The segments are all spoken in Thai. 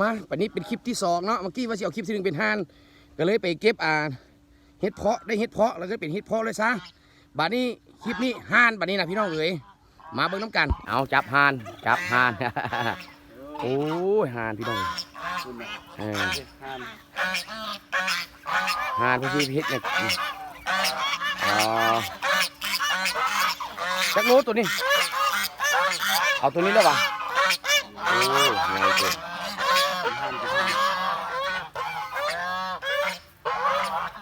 มาปันนี้เป็นคลิปที่สองเนาะเมื่อกี้ว่าสิเอาคลิปที่หนึ่งเป็นฮานก็เลยไปเก็บอ่าเห็ดเพาะได้เห็ดเพาะแล้วก็เป็นเห็ดเพาะเลยซะบัดนี้คลิปนี้ฮานบัดนี้นะพี่น้องเอ๋ยมาเบิ่งน้ำกัน เอาจับฮานจับฮานโอ้ยฮานพี่น้องเออฮานพี่พี่เฮ็ดเนี่ยอ๋อจักโลตัวนี้ เอาตัวนี้แล้ววะโอ้ยไงตัว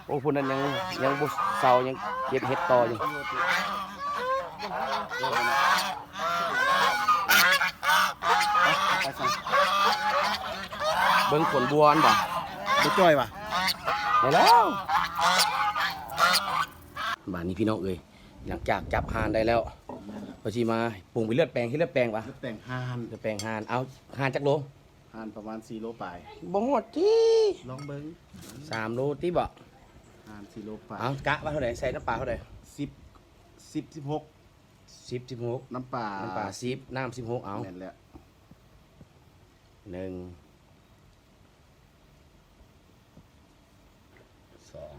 โอ้พุ่นนั้นยังยังบุเศร้ายังเก็บเห็ดต่ออยู่เบิ่งผลบัวอันบ่บุจ้อยป่ะได้แล้วบ้านนี้พี่น้องเอ้ยหลังจากจับหานได้แล้วพอชีมาปรุงไปเลือดแปลงที่เลือดแปลงปะแต่งฮานเลือดแปลงหานเอาหานจักโลฮานประมาณ4โลปลายบ่หมดที่ลองเบิ้งสามโลที่บ่ ฮาน4โลปลายเอากะว่าเท่าไหร่ใส่น้ำปลาเท่าไหร่10 10 16สิบสิบหกน้ำปลาน้ำปลาสิบน้ำสิบหกเอาแม่นแหละหนึ่งสอง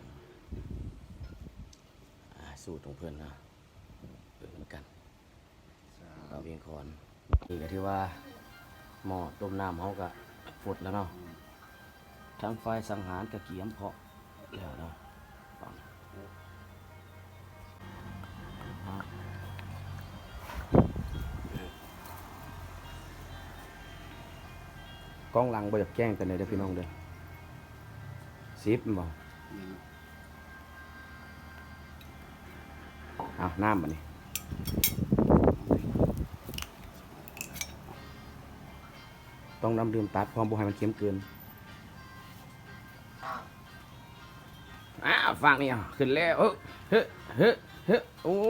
อ่าสูตรของเพื่อนนะเปิดเหมือนกันเราเวียงคอนนี่ก็ที่ว่าหม้อต้มน้ำเขาก็ฝดแล้วเนาะทั้งไฟสังหารกระเกียมเพาะแล้วเนาะ กล้องหลังบ่อยากแกล้งกันเลยเด้อพี่น้องเด้อซิปบ่นี่เอาน้ำมานี่ต้องน้ำดื่มตัดความบุให้มันเค็มเกินอ้าวฟังนี่อะขึ้นแล้วเฮ้เฮ้ เฮ้เฮ้โอ้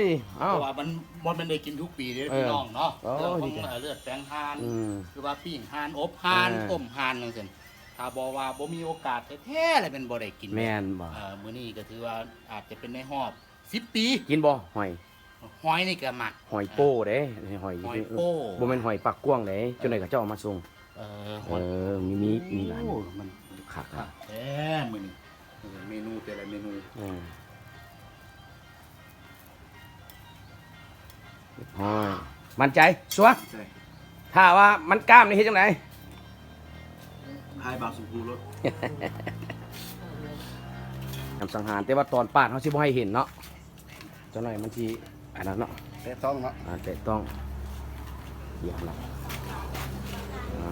ยเพเอ้า ราะว่ามันมันเป็นได้กินทุกปีเด้อเออพี่น้องเนาะโอ้เรื่องขดีองจัง เอ่อเลือดแปลงฮาน อืม คือว่าปิ้งฮานอบฮานเออ ต้มฮานจังซี่ถ้าบอกว่าบ่มีโอกาสแท้ๆเลยเป็นบ่ได้กินแม่นบ่เอ่อมื้อนี้ก็ถือว่าอาจจะเป็นในรอบ10 ปีกินบ่หอย หอยนี่ก็มัก หอยโป้เด้หอยหอยโป้ บ่แม่นหอยปักกว้างเด้จนไหนก็เจ้าเอามาส่งเอ่อหเออยอมีมีมีหลายโอ้มันขักครัอะบแท้มื้อนี้เมนูแต่ละเมนูอืม หอยมั่นใจชัวร์ใช่ถ้าว่ามันกล้ามนี่เฮ็ดจังไดทายบางสุภูรสทำสังหารแต่ว่าตอนปาดเขาสิบ่ให้เห็นเนาะจังหน่อยมันสิอันนั้นเนาะแต่ต้องเนาะอ่าแต่ต้องเหยียบหลักอ่า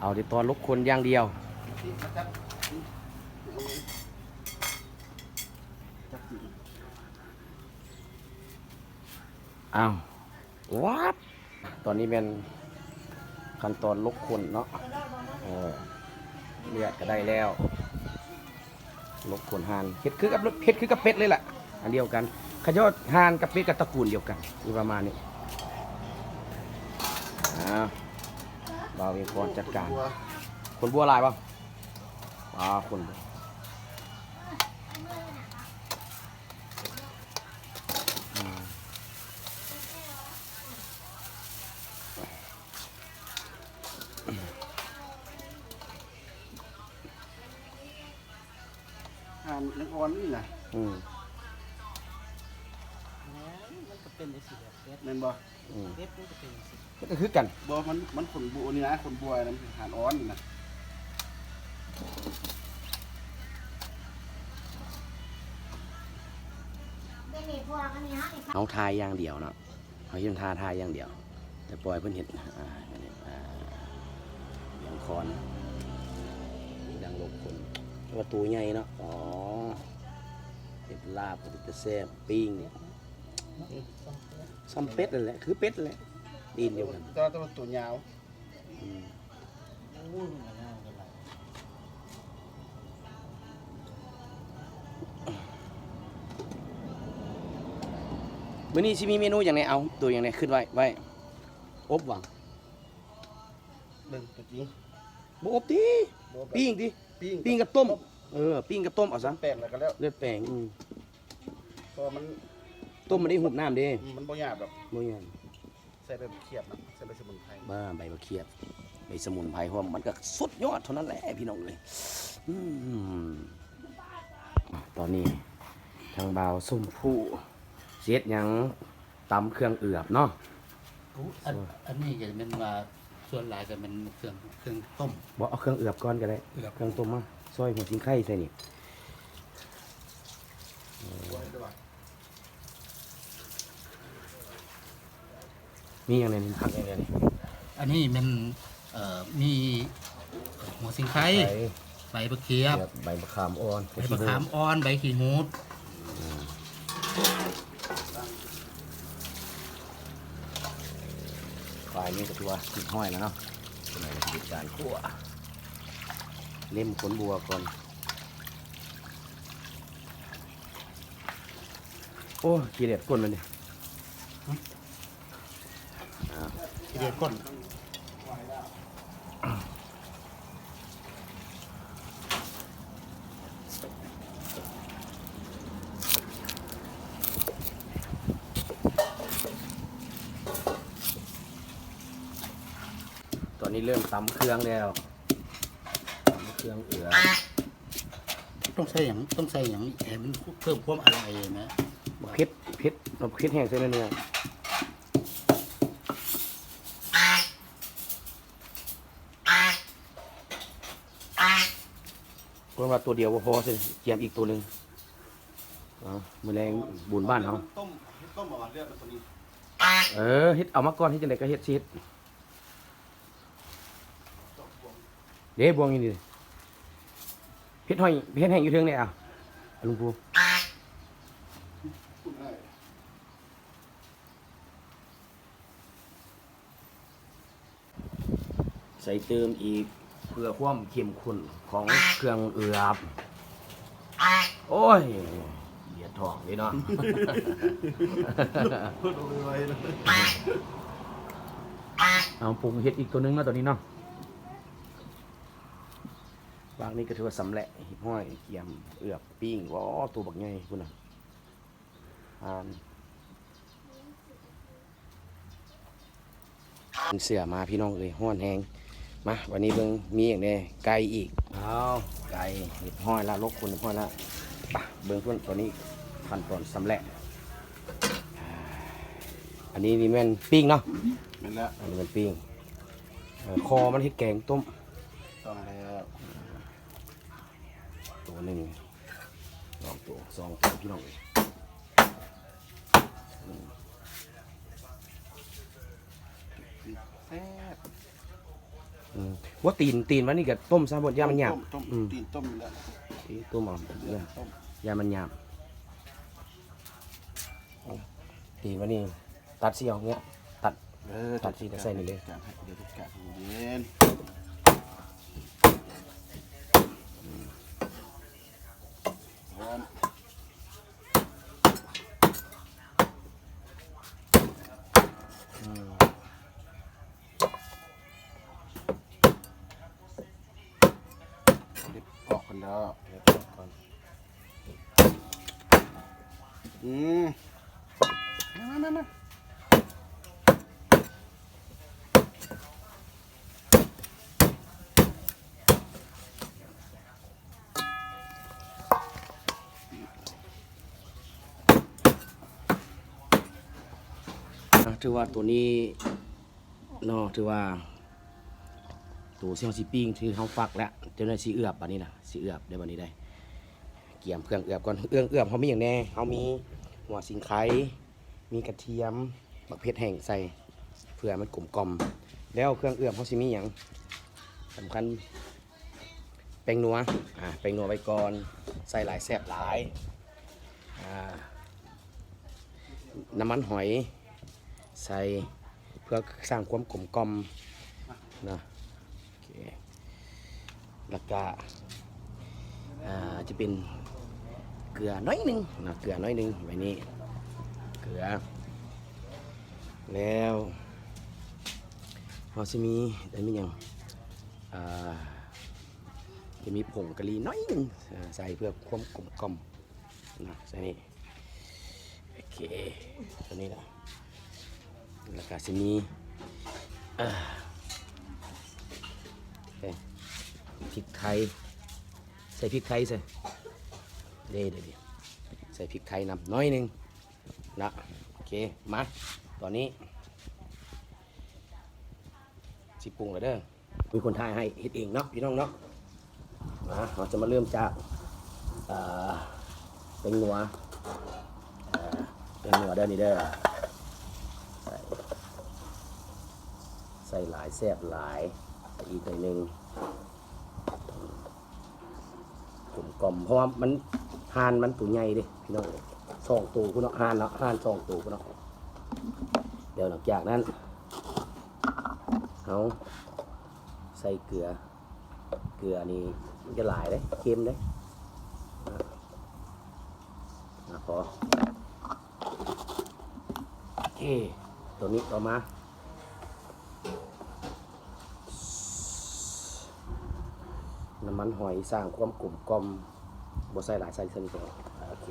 เอาที่ตอนลกคนอย่างเดียว อ้าววัดตอนนี้เป็นขั้นตอนลกคนเนาะเออเลือดก็ได้แล้ว ลกคนหานเห็ดคือกับเห็ดคือกับเป็ดเลยแหละอันเดียวกันขยอดหานกับเป็ดกับตระกูลเดียวกันอยู่ประมาณนี้อ้าวบ่าวเองก่อนจัดการ คนบัวลายป่ะอ่าคนบัวานยังอ่อนนี่นะอืมมันก็เป็นจังซี่แหละเป็ดแม่นบ่อืมเป็ดมันก็เป็นจังซี่ก็คือกันบ่มันมันขนบัวนี่นะขนบัวนะมันเป็นฮานอ่อนนี่นะเอาทายอย่างเดียวเนาะเขาเห็นทาทายอย่างเดียว แต่ปล่อยเพิ่นเห็นอ่าอันนี้อ่าอย่างคอนดังลบคนว่าตัวใหญ่เนาะอ๋อ เห็ดลาบเห็ดแซ่บปิ้งซ้ำเป็ดนั่นแหละคือเป็ดนั่นแหละตีนเดียวกันแต่ว่าตัวตัวยาวอืมโอ้ยมันก็น่ากันหลายมื้อนี้สิมีเมนูอย่างไรเอาตัวอย่างไรขึ้นไว้ไว้อบหวังเบิ่งตัวจริงบ่อบติบ่แบบปิ้งติปิ้งปิ้งกับต้ม เออ ปิ้งกับต้มเอาซะแป้งแล้วก็แล้วเลือดแปลงอืมเพราะว่ามันต้มมันได้หุบน้ำเด้มันบ่ยากแบบบ่ยังใส่ใบเขียบนะใส่ใบสมุนไพรบ้าใบมะเขียบใบสมุนไพรเพราะมันก็สุดยอดเท่านั้นแหละพี่น้องเลยอืมตอนนี้ทางบ่าวส้มผู้เสียดหยังตำเครื่องเอือบเนาะอู้อันอันนี้ก็เป็นว่าส่วนหลายก็เป็นเครื่องเครื่องต้มบอกเอาเครื่องเอือบก่อนก็ได้เอือบ เครื่องต้มมา ซอยหัวชิ้นไข่ใส่นี่มีอย่างไรนี่ผักอย่างไรนี่อันนี้มันเอ่อมีหัวสิงไข่ใบใบมะเขียบใบมะขามอ่อนใบมะขามอ่อนใบขี้หูดฝ่ายนี้ก็ตัวติดห้อยแล้วเนาะเป็นอะไรติดการคั่ว เล่มขนบัวก่อน โอ้ขี้เด็ดก้นมันดิเรียกก้นตอนนี้เริ่มตำเครื่องแล้วตำเค รื่องเอือต้องใส่อย่างต้องใส่อย่างแหมมันเพิ่มความอร่อยนะเผ็ดเผ็ดเราเผ็ดแห้งใส่เนื้อคนว่าตัวเดียวบ่พอสิเกียมอีกตัวหนึ่งเอามือแรงบุญบ้านเขาต้มเฮ็ดต้มเอาเลือดมันตัวนี้เออเฮ็ดเอามาก่อนเฮ็ดจังไดก็เฮ็ดสิเฮ็ดเด้บวงนี่ดิ เฮ็ดห้อยเฮ็ดแห้งอยู่เทิงนี่อะเอาลุงปูใส่เติมอีกเพื่อความเข้มข้นของเครื่องเอือบโอ้ยเบียดท้องนี่เนาะพูดเอาไว้เลยเอาปรุงเห็ดอีกตัวหนึงเนาะตัวนี้เนาะ วางนี่ก็ถือว่าสำเร็จหิบห้อยเกียมเอือบปิ้งว้าตัวบักใหญ่คุณน่ะทานเสือมาพี่น้องเลยห้อนแหงมาวันนี้เบิ่งมีอย่างแนี้ไก่อีกเอาไก่เห็ดห้อยละลกคุณเห็ดห้อยละไปะเบิ่งเพื่อนตัวนี้ขั้นตอนสำเร็จอ่าอันนี้นี่แม่นปิ้งเนาะแม่นแล้วอันนี้มันปิ้งเอ่อคอมันเฮ็ดแกงต้มต้องแล้วตั วหนึ่งสองตัวสองตัวพี่น้องเอ้ยแซ่บอืมว่าตีนตีนวันนี้กับต้มซะบดยามันหยาบต้มต้มอืมตีนต้มอยู่แล้วตีต้มเอาเนี่ยต้มยามันหยาบตีนวันนี้ตัดเสียวเงี้ยตัดเออตัดสิใส่นี่เลยจัดให้เดี๋ยวจัดการให้เย็นพร้อมเด็บออกกันแล้ว เดี๋ยวตัดก่อน อืมมามามาถือว่าตัวนี้เนาะถือว่า ตัวเซียวสีปิ้งที่เขาฟักแล้วเจ้าหน้าที่เอือบบันนี้นะสีเอือบได้บันนี้ได้ เกี่ยมเครื่องเอือบก่อนเอื้องเอือบเขามีอย่างแน่เขามีหัวสิงไคมีกระเทียมบักเพชรแห้งใส่เพื่อมันกลมกลมแล้วเครื่องเอือบเขาสิมีอย่างสำคัญแป้งนัวอ่าแป้งนัวไว้ก่อนใส่หลายแซ่บหลายอ่าน้ำมันหอยใส่เพื่อสร้างความกลมกลมนะโอเคแล้วก็อ่าจะเป็น ลือน้อยหนึ่งนะเกลือน้อยหนึ่งไว้นี่เกลือ แล้วเราจะมีได้มีอย่างอ่าจะมีผงกะหรี่น้อยหนึ่งใส่เพื่อความกลมกล่อมนะใส่นี่โอเคตัวนี้นะแล้วก็สิมีเอ่อเอ้ยพริกไทยใส่พริกไทยใส่ เด้เดี๋ยวใส่พริกไทยนำน้อยหนึงนะโอเคมาตอนนี้สิปรุงเลยเด้อมีคนทายให้เฮ็ดเองเนาะพี่น้องเนาะมาเราจะมาเริ่มจากเป็นหัวเอ่อเป็นหัวเด้อนี่เด้อใส่หลายแซ่บหลายอีกหน่อยหนึงกลมกล่อมเพราะว่ามัน หานมันตัวใหญ่เดิพี่น้องสองตัวคุณเนาะหานเนาะหานสองตัวคุณเนาะเดี๋ยวหลังจากนั้นเอาใส่เกลือ เกลือนี่มันจะหลายเลยเค็มเลยอะพอโอเคตัวนี้ต่อมาน้ำมันหอยสร้างความกลุ่มกลม บใส่หลายใส่เส้นก่อนโอเค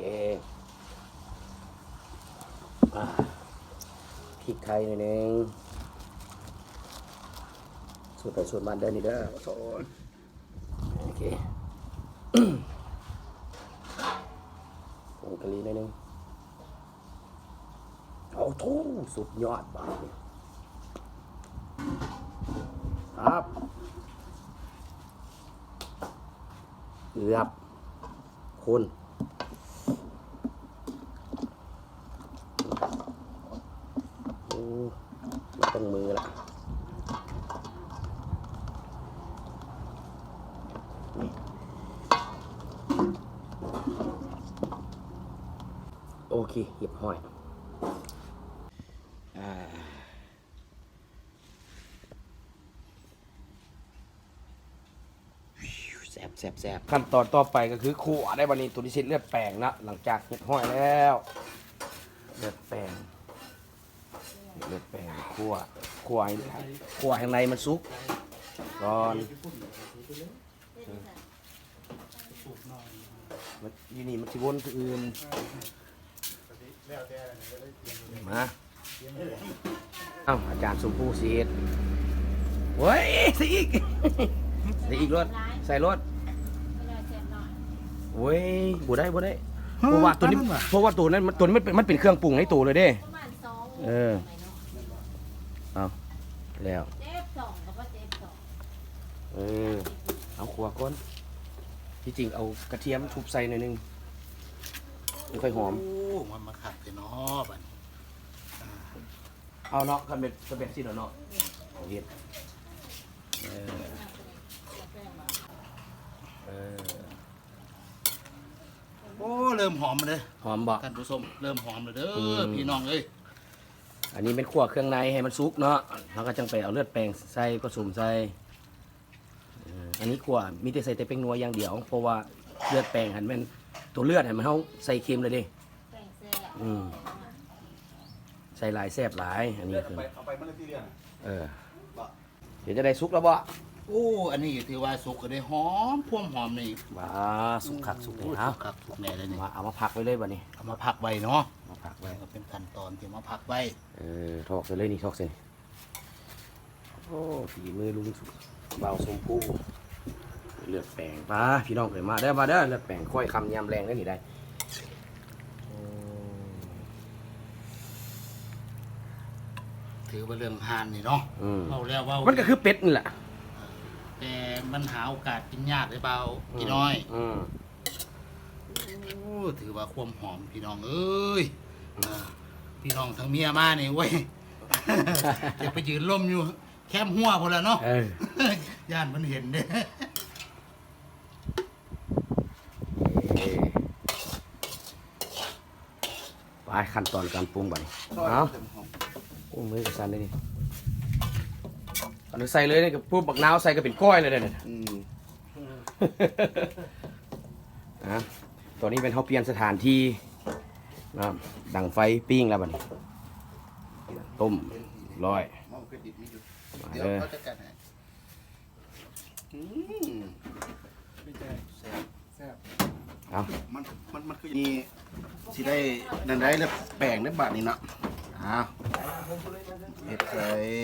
พริกไทยหน่อยนึงสูตรไปสูตรมันเดินนี่เด้อโซนโอเคผงกะหรี่หน่อยนึงเอาทูสุดยอดบาทครับเกือบ คุณโอ้ต้องมือละโอเคเรียบร้อยอ่า แสบแสบขั้นตอนต่อไปก็คือขั่วได้บันนี้ตัวที่เช็ดเลือดแปลงนะหลังจากเห็ดห้อยแล้วเลือดแปลงเลือดแปลงขั่วขั่วให้ขั่วข้างในมันสุกก่อนมันอยู่นี่มันสิวนตัวอื่นมาเอ้าอาจารย์สมภูเสียดเว้ยใส่อีกใส่อีกรถใส่รถ เว้ยบ่ได้บ่ได้ เพราะว่าตัวนี้เพราะว่าตัวนั้นมันตัวนี้มันเป็นมันเป็นเครื่องปรุงในตัวเลยเด้ ประมาณสองเออ เอาแล้ว เจ็บสองแล้วก็เจ็บสองเออ เอาขัวก้นที่จริงเอากระเทียมทุบใส่หน่อยหนึงมันค่อยหอม โอ้มันมาขัดกันเนาะบัดนี้เอาเนาะกันเป็นกันเป็นสิเนาะเนาะเอาเฮ็ดเออเออ โอ้เริ่มหอมเลยหอมบ่ ท่านผู้ชมเริ่มหอมเลยเด้อือม พี่น้องเอ้ยอันนี้เป็นขั่วเครื่องในให้มันสุกเนาะแล้วก็จังไปเอาเลือดแปลงใส่ผสมใส่เอออันนี้ขั่วมีแต่ใส่แต่เป็นนัวอย่างเดียว เพราะว่าเลือดแปลงหันมันตัวเลือดหันมันเฮาใส่เค็มเลยเดิแป้งแซ่บอืมใส่หลายแซ่บหลาย อันนี้คือเอาไปมันเลยที่เรียนเออ เดี๋ยวจะได้สุกแล้วบ่ โอ้อันนี้ถือว่าสุกก็ได้หอมพ่วงหอมนี่ว้าสุกคักสุกโอ้แน่เอาสุกครับสุกแน่เลยนี่มาเอามาพักไว้เลยบัดนี้เอามาพักไว้เนาะมาพักไว้ก็เป็นขั้นตอนที่มาพักไว้เออทอกใส่เลยนี่ทอกใส่โอ้ฝีมือลุงสุเบาสมพูเลือดแปลงปลาพี่น้องเคยมาได้อมาเด้อเลือดแปลงค่อยคำยำแรงได้นี่ได้โอ้ถือว่าเริ่มหานนี่เนาะอืมเอาแล้วว่ามันก็คือเป็ดนี่แหละแต่ มันหาโอกาสกินยากเลยเปล่าพี่น้อยอืมโอ้ถือว่าความหอมพี่น้องเอ้ยอ่าพี่น้องทั้งเมียมานี่เว้ย จะไปยืนล่มอยู่ แคมหัวพอแล้วเนาะ เออ ย่านมันเห็นเด้เอ้ไปขั้นตอนการปรุงบัดนี้เอาโอ้มือกับสันเลยนี่เอาหนูใส่เลยนี่กับพวกบักนาวใส่ก็เป็นก้อยเลยเนี่ยอืมอะตอนนี้เป็นเขาเปลี่ยนสถานที่นะครับดังไฟปิ้งแล้วบัดนี้ต้มร้อยมองเครดิตมีอยู่มาเดี๋ยวเลยเขาจะกันให้อืมเอามันมันมันคือนี่สิได้นันได้แล้วแปลงได้บาทนี่เนาะอ้าวเห็ดใส่นี่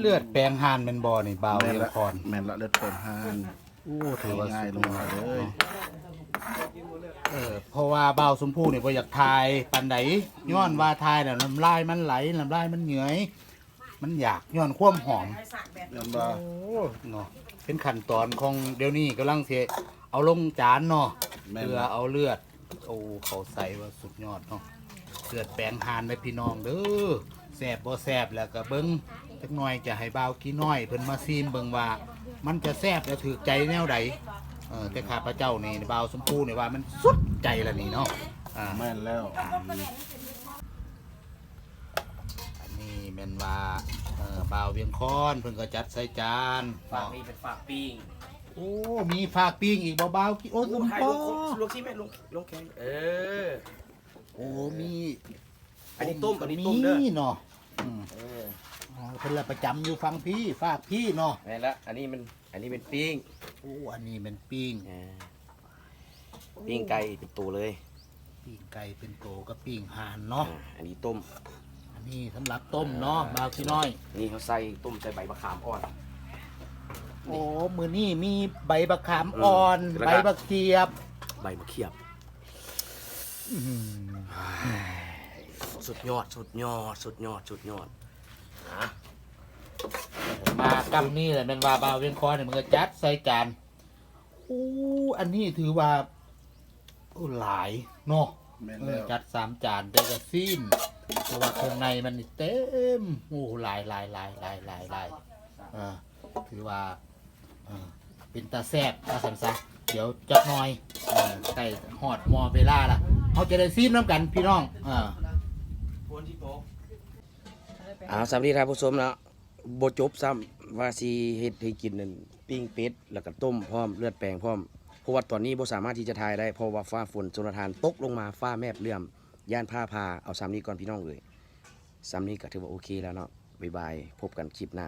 เลือดแปลงหานเป็นบ่นี่บ่าวแม่เรีนยงละคอนแม่นละเลือดเปิดห่านโอ้ถือว่าง่ายสุดลงมาเลยเออเพราะว่าบ่าวสมพูนี่บ่อยากทายปานใดย้อนว่าทายแล้วน้ำลายมันไหลน้ำลายมันเหนื่อย มันอยากย้อนความหอมเห็นบ่โอ้เนาะเป็นขั้นตอนของเดี๋ยวนี้กำลังสิเอาลงจานเนาะแม่นเพื่อละเอาเลือด โอ้เขาใส่ว่าสุดยอดเนาะเลือดแปลงหานเลยพี่น้องเด้อ แซ่บบ่แซ่บแล้วก็เบิ่งจักหน่อยจะให้บ่าวกี่น้อยเพิ่นมาซีมเบิ่งว่า มันจะแซ่บและถูกใจแนวใดเออแต่ข้าพเจ้านี่บ่าวสมพูนี่ว่ามันสุดใจละนี่เนาะอ่า แม่นแล้ว อันนี้แม่นว่าเออบ่าวเวียงคอนเพิ่นก็จัดใส่จานฝากเนาะนี่เป็นฝากปิ้งโอ้มีฝากปิ้งอีกเบาๆกี่โอ้ลมถ่ายปอลงลงที่แม่ลงลงแขนเออ โอ้มีอันนี้ต้มอันนี้ต้มเด้อเนาะ อืม เอออ๋อเพิ่นละประจำอยู่ฟังพี่ฝากพี่เนาะแม่นละอันนี้มันอันนี้เป็นปิ้งโอ้อันนี้เป็นปิ้งอ่าปิ้งไก่เป็นตัวเลยปิ้งไก่เป็นโตกับปิ้งห่านเนาะอ่าอันนี้ต้ม อันนี้สำหรับต้มเนาะบ่าวพี่น้อย นี่เขาใส่ต้มใส่ใบมะขามอ่อน โอ้มือนี่มีใบบักขามอ่อน อืมแล้วก็ใบบักเขียบ ใบมะเขียบอื้อหือ สุดยอด สุดยอด สุดยอด สุดยอดอะมากำนี่แหละแมันว่าบ่าวเวียงคอเนี่ยมันก็จัดใส่จานโอ้อันนี้ถือว่าโอ้หลายเนาะแม่นเอแล้อวจัดสามจานได้กระซินเพราะว่าเครื่องในมันนี่เต็มโอ้หลายหลายหลายหลายหลายหลายเออถือว่าเออเป็นตาแซบตาสันซะเดี๋ยวจักหน่อยเออใกล้หอดมอเวลาล่ะเขาจะได้ซีมน้ำกันพี่น้องเออ อ้าวสวัสดีครับผู้ชมเนาะบจบซ้ำว่าสีเฮ็ดให้กินนั่นปิ้งเป็ดแล้วก็ต้มพร้อมเลือดแปลงพร้อมเพราะว่าตอนนี้บ่สามารถที่จะทายได้เพราะว่าฟ้าฝนจนทานตกลงมาฟ้าแมบเลื่อมย่านผ้าพาเอาซ้ำนี้ก่อนพี่น้องเลยซ้ำนี้ก็ถือว่าโอเคแล้วเนาะบ๊ายบายพบกันคลิปหน้า